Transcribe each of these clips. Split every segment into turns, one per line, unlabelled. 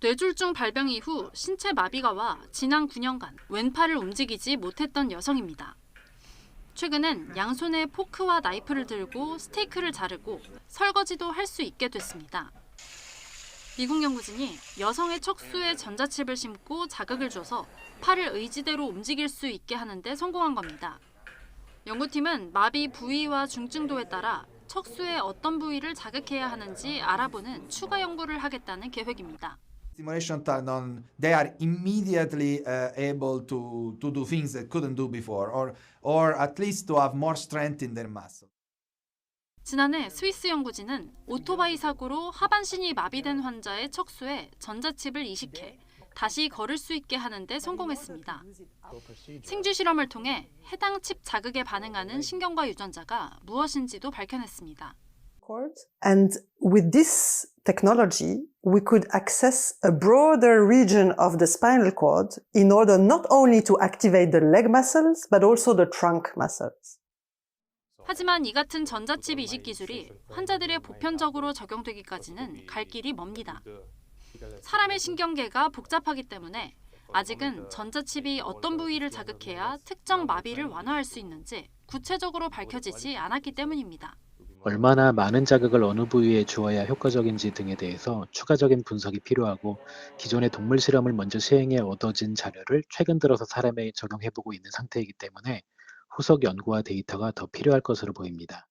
뇌졸중 발병 이후 신체 마비가 와 지난 9년간 왼팔을 움직이지 못했던 여성입니다. 최근엔 양손에 포크와 나이프를 들고 스테이크를 자르고 설거지도 할 수 있게 됐습니다. 미국 연구진이 여성의 척수에 전자칩을 심고 자극을 줘서 팔을 의지대로 움직일 수 있게 하는데 성공한 겁니다. 연구팀은 마비 부위와 중증도에 따라 척수의 어떤 부위를 자극해야 하는지 알아보는 추가 연구를 하겠다는 계획입니다.
Stimulation tendon, they are immediately uh, able to, to do things they couldn't do before, or, or at least to have more strength in their muscle.
지난해 스위스 연구진은 오토바이 사고로 하반신이 마비된 환자의 척수에 전자칩을 이식해 다시 걸을 수 있게 하는데 성공했습니다. 생쥐 실험을 통해 해당 칩 자극에 반응하는 신경과 유전자가 무엇인지도 밝혀냈습니다.
And with this technology, we could access a broader region of the spinal cord in order not only to activate the leg muscles, but also the trunk muscles.
하지만 이 같은 전자칩 이식 기술이 환자들의 보편적으로 적용되기까지는 갈 길이 멉니다. 사람의 신경계가 복잡하기 때문에 아직은 전자칩이 어떤 부위를 자극해야 특정 마비를 완화할 수 있는지 구체적으로 밝혀지지 않았기 때문입니다.
얼마나 많은 자극을 어느 부위에 주어야 효과적인지 등에 대해서 추가적인 분석이 필요하고 기존의 동물 실험을 먼저 시행해 얻어진 자료를 최근 들어서 사람에 적용해보고 있는 상태이기 때문에 후속 연구와 데이터가 더 필요할 것으로 보입니다.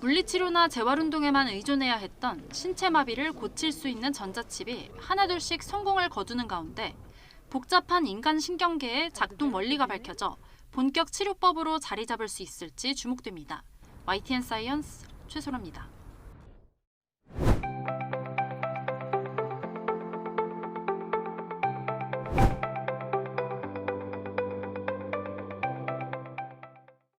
물리치료나 재활운동에만 의존해야 했던 신체 마비를 고칠 수 있는 전자칩이 하나둘씩 성공을 거두는 가운데 복잡한 인간 신경계의 작동 원리가 밝혀져 본격 치료법으로 자리 잡을 수 있을지 주목됩니다. YTN 사이언스 최소라입니다.